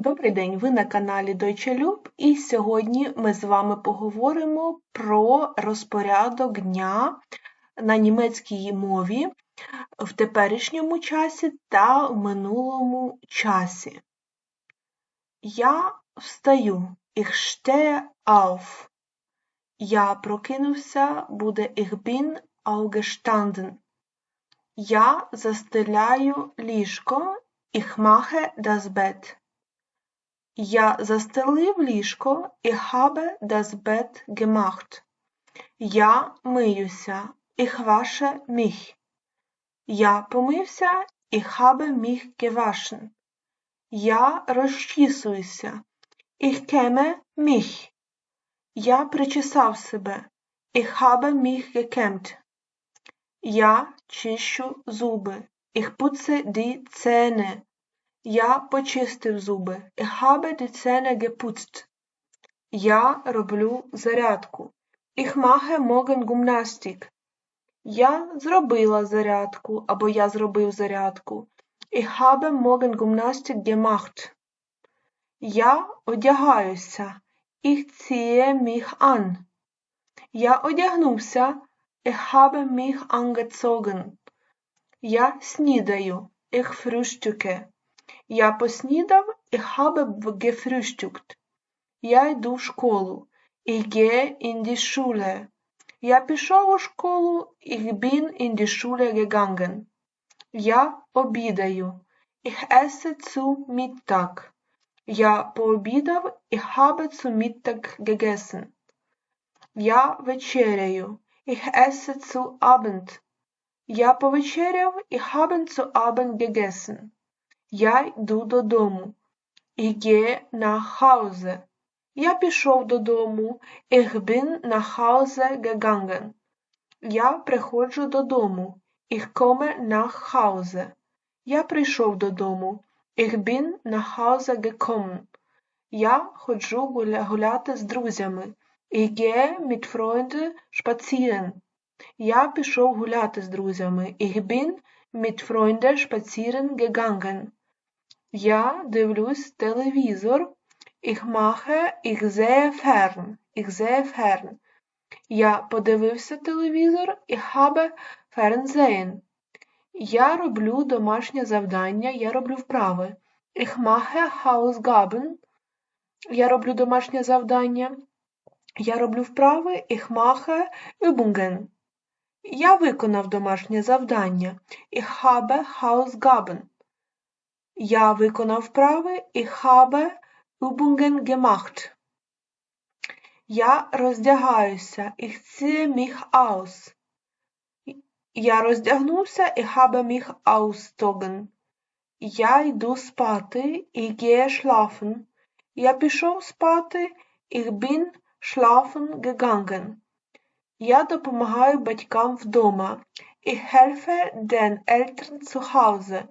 Добрий день, ви на каналі Deutsche Loop і сьогодні ми з вами поговоримо про розпорядок дня на німецькій мові в теперішньому часі та в минулому часі. Я встаю, ich stehe auf. Я прокинувся, буде ich bin aufgestanden. Я застеляю ліжко, ich mache das Bett. Я застелив ліжко ich habe das Bett gemacht. Я миюся ich wasche mich. Я помився ich habe mich gewaschen. Я розчісуюся ich kämme mich. Я причесав себе ich habe mich gekämmt. Я чищу зуби ich putze die Zähne. Я почистив зуби. Ich habe die Zähne geputzt. Я роблю зарядку. Ich mache morgen Gymnastik. Я зробила зарядку або я зробив зарядку. Ich habe morgen Gymnastik gemacht. Я одягаюся. Ich ziehe mich an. Я одягнувся. Ich habe mich angezogen. Я снідаю. Ich frühstücke. Я поснідав ich habe gefrühstückt. Я йду в школу. Ich gehe in die Schule. Я пішов у школу. Ich bin in die Schule gegangen. Я обідаю. Ich esse zu Mittag. Я пообідав. Ich habe zu Mittag gegessen. Я вечеряю. Ich esse zu Abend. Я повечеряв. Ich habe zu Abend gegessen. Я йду додому. Ich gehe nach Hause. Я пішов додому. Ich bin nach Hause gegangen. Я приходжу додому. Ich komme nach Hause. Я прийшов додому. Ich bin nach Hause gekommen. Я ходжу гуляти з друзями. Ich gehe mit Freunden spazieren. Я пішов гуляти з друзями. Ich bin mit Freunden spazieren gegangen. Я дивлюсь телевізор. Ich mache, ich fern. Я подивився телевізор. Ich habe Fernsehen. Я роблю домашнє завдання. Я роблю вправи. Ich mache. Я роблю домашнє завдання. Я роблю вправи. Ich Übungen. Я виконав домашнє завдання. Ich habe Hausgaben. Я виконав вправи ich habe Übungen gemacht. Я роздягаюся ich ziehe mich aus. Я роздягнувся ich habe mich auszogen. Я йду спати ich gehe schlafen. Я пішов спати ich bin schlafen gegangen. Я допомагаю батькам вдома. Ich helfe den Eltern zu Hause.